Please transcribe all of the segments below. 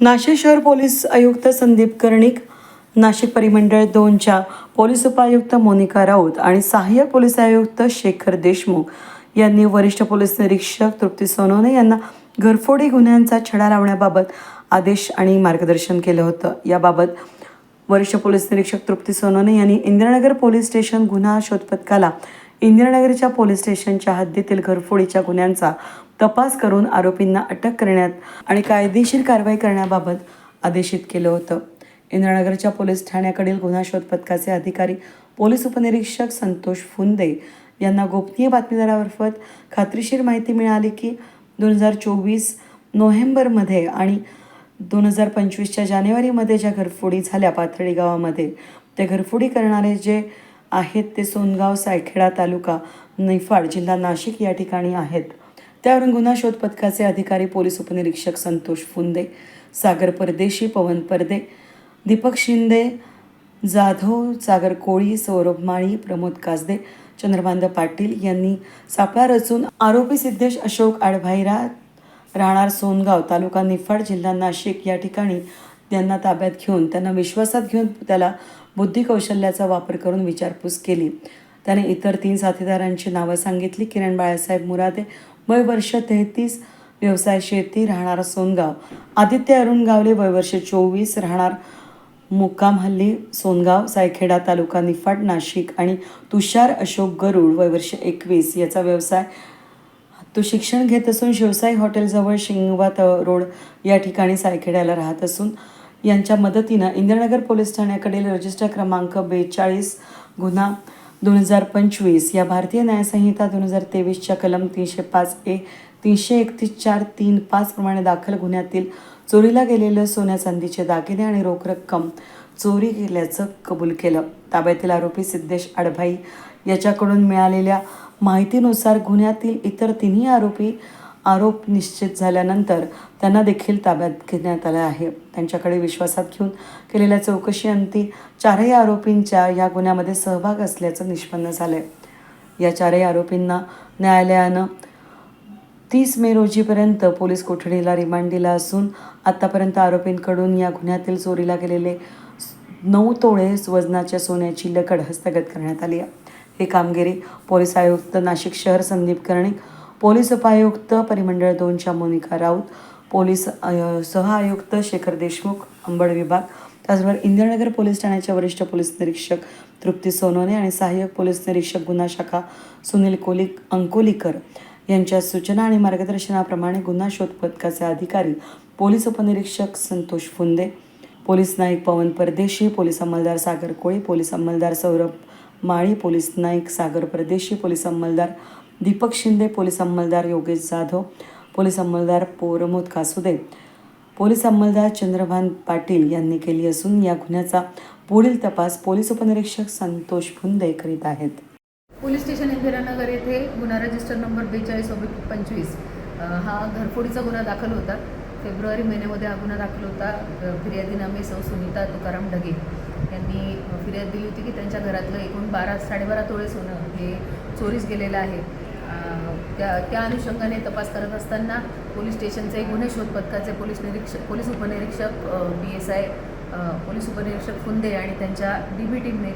नाशिक शहर पोलीस आयुक्त संदीप कर्णिक नाशिक परिमंडळ दोनच्या पोलीस उपायुक्त मोनिका राऊत आणि सहाय्यक पोलीस आयुक्त शेखर देशमुख यांनी वरिष्ठ पोलीस निरीक्षक तृप्ती सोनवणे यांना घरफोडी गुन्ह्यांचा छडा लावण्याबाबत आदेश आणि मार्गदर्शन केलं होतं. याबाबत वरिष्ठ पोलीस निरीक्षक तृप्ती सोनवणे यांनी इंदिरानगर पोलीस स्टेशन गुन्हा शोध पथकाला इंदिरानगरच्या पोलीस स्टेशनच्या हद्दीतील घरफोडीच्या गुन्ह्यांचा तपास करून आरोपींना अटक करण्यात आणि कायदेशीर कारवाई करण्याबाबत आदेशित केलं होतं. इंदिरानगरच्या पोलीस ठाण्याकडील गुन्हा शोध पथकाचे अधिकारी पोलीस उपनिरीक्षक संतोष फुंदे यांना गोपनीय बातमीदारामार्फत खात्रीशीर माहिती मिळाली की दोन हजार चोवीस नोव्हेंबरमध्ये आणि दोन हजार पंचवीसच्या जानेवारीमध्ये ज्या घरफोडी झाल्या पाथर्डी गावामध्ये ते घरफोडी करणारे जे आहेत ते सोनगाव सायखेडा तालुका निफाड जिल्हा नाशिक या ठिकाणी आहेत. त्यावरून गुन्हा शोध पथकाचे अधिकारी पोलीस उपनिरीक्षक संतोष फुंदे सागर परदेशी पवन परदे दीपक शिंदे जाधव सागर कोळी सौरभ माळी प्रमोद कासदे चंद्रकांत पाटील यांनी सापळा रचून आरोपी सिद्धेश अशोक आडभाईरा राहणार सोनगाव तालुका निफाड जिल्हा नाशिक या ठिकाणी त्यांना ताब्यात घेऊन त्यांना विश्वासात घेऊन त्याला बुद्धिकौशल्याचा वापर करून विचारपूस केली. त्याने इतर तीन साथीदारांची नावं सांगितली. किरण बाळासाहेब मुरादे वय वर्ष तेहतीस व्यवसाय शेती राहणार सोनगाव. आदित्य अरुण गावले वय वर्ष चोवीस राहणार मुक्काम हल्ली सोनगाव सायखेडा तालुका निफाड नाशिक आणि तुषार अशोक गरुड वय वर्ष एकवीस. याचा व्यवसाय तो शिक्षण घेत असून शिवसाई हॉटेलजवळ शिंगवा त रोड या ठिकाणी सायखेड्याला राहत असून यांच्या मदतीनं इंदिरानगर पोलीस ठाण्याकडील रजिस्टर क्रमांक बेचाळीस गुन्हा दोन हजार पंचवीस या भारतीय न्यायसंहिता दोन हजार तेवीसच्या कलम तीनशे पाच ए तीनशे एकतीस चार तीन पाच प्रमाणे दाखल गुन्ह्यातील चोरीला गेलेलं सोन्या चांदीचे दागिने आणि रोख रक्कम चोरी केल्याचं कबूल केलं. ताब्यातील आरोपी सिद्धेश आडभाई याच्याकडून मिळालेल्या माहितीनुसार गुन्ह्यातील इतर तिन्ही आरोपी आरोप निश्चित झाल्यानंतर त्यांना देखील ताब्यात घेण्यात आलं आहे. त्यांच्याकडे विश्वासात घेऊन केलेल्या चौकशीअंती चारही आरोपींच्या या गुन्ह्यामध्ये सहभाग असल्याचं निष्पन्न झालं आहे या चारही आरोपींना न्यायालयानं तीस मे रोजीपर्यंत पोलीस कोठडीला रिमांड दिला असून आत्तापर्यंत आरोपींकडून या गुन्ह्यातील चोरीला गेलेले नऊ तोळे वजनाच्या सोन्याची लकड हस्तगत करण्यात आली आहे. ही कामगिरी पोलीस आयुक्त नाशिक शहर संदीप कर्णिक पोलीस उपायुक्त परिमंडळ दोनच्या मोनिका राऊत पोलीस आय- सहआयुक्त शेखर देशमुख अंबड विभाग त्याचबरोबर इंदिरानगर पोलीस ठाण्याच्या वरिष्ठ पोलीस निरीक्षक तृप्ती सोनोने आणि सहाय्यक पोलीस निरीक्षक गुन्हा शाखा सुनील कोलिक अंकोलीकर यांच्या सूचना आणि मार्गदर्शनाप्रमाणे गुन्हा शोध पथकाचे अधिकारी पोलीस उपनिरीक्षक संतोष फुंदे पोलीस नाईक पवन परदेशी पोलीस अंमलदार सागर कोळी पोलीस अंमलदार सौरभ माळी पोलीस नाईक सागर परदेशी पोलीस अंमलदार दीपक शिंदे पोलीस अंमलदार योगेश जाधव पोलीस अंमलदार पोरमोद कासुदे पोलीस अंमलदार चंद्रभान पाटील यांनी केली असून या गुन्ह्याचा पुढील तपास पोलीस उपनिरीक्षक संतोष फुंदे करीत आहेत. पोलीस स्टेशन इंदिरानगर येथे गुन्हा रजिस्टर नंबर बेचाळीस ओबी पंचवीस हा घरफोडीचा गुन्हा दाखल होता. फेब्रुवारी महिन्यामध्ये हा गुन्हा दाखल होता. फिर्यादी फिर्यादीनामे सौ सुनीता तुकाराम ढगे यांनी फिर्याद दिली होती की त्यांच्या घरातलं एकूण बारा साडेबारा तोळे सोनं हे चोरीस गेलेलं आहे. त्या त्या अनुषंगाने तपास करत असताना पोलीस स्टेशनचे गुन्हे शोध पथकाचे पोलीस निरीक्षक पोलीस उपनिरीक्षक बी एस आय पोलीस उपनिरीक्षक फुंदे आणि त्यांच्या डी बी टीमने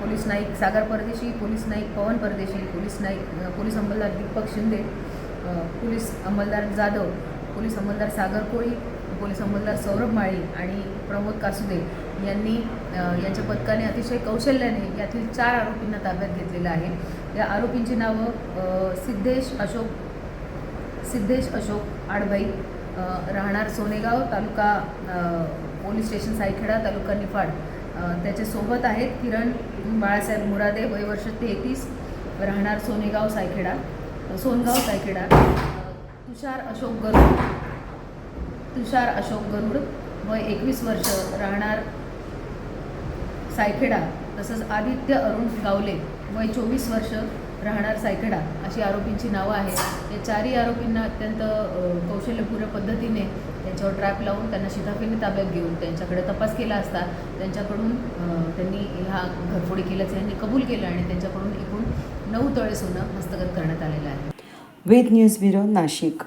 पोलीस नाईक सागर परदेशी पोलीस नाईक पवन परदेशी पोलीस नाईक पोलीस अंमलदार दीपक शिंदे पोलीस अंमलदार जाधव पोलीस अंमलदार सागर कोळी पोलीस अंमलदार सौरभ माळी आणि प्रमोद कासुदे यांनी यांच्या पथकाने अतिशय कौशल्याने यातील चार आरोपींना ताब्यात घेतलेलं आहे. या आरोपींची नावं सिद्धेश अशोक सिद्धेश अशोक आडबाई राहणार सोनेगाव तालुका पोलीस स्टेशन सायखेडा तालुका निफाड. त्याच्यासोबत त्याचे सोबत आहेत किरण बाळासाहेब मुरादे वय वर्ष तेहतीस राहणार सोनेगाव सायखेडा सोनगाव सायखेडा तुषार अशोक गरुड तुषार अशोक गरुड वय एकवीस वर्ष राहणार सायखेडा तसंच आदित्य अरुण गावले वय चोवीस वर्ष राहणार सायखेडा अशी आरोपींची नावं आहेत. या चारही आरोपींना अत्यंत कौशल्यपूर्ण पद्धतीने त्यांच्यावर ट्रॅप लावून त्यांना शिताफीने ताब्यात घेऊन त्यांच्याकडे तपास केला असता त्यांच्याकडून त्यांनी हा घरफोडी केल्याचं यांनी कबूल केलं आणि त्यांच्याकडून एकूण नऊ तळे सोनं हस्तगत करण्यात आलेलं आहे. Ved news bureau Nashik.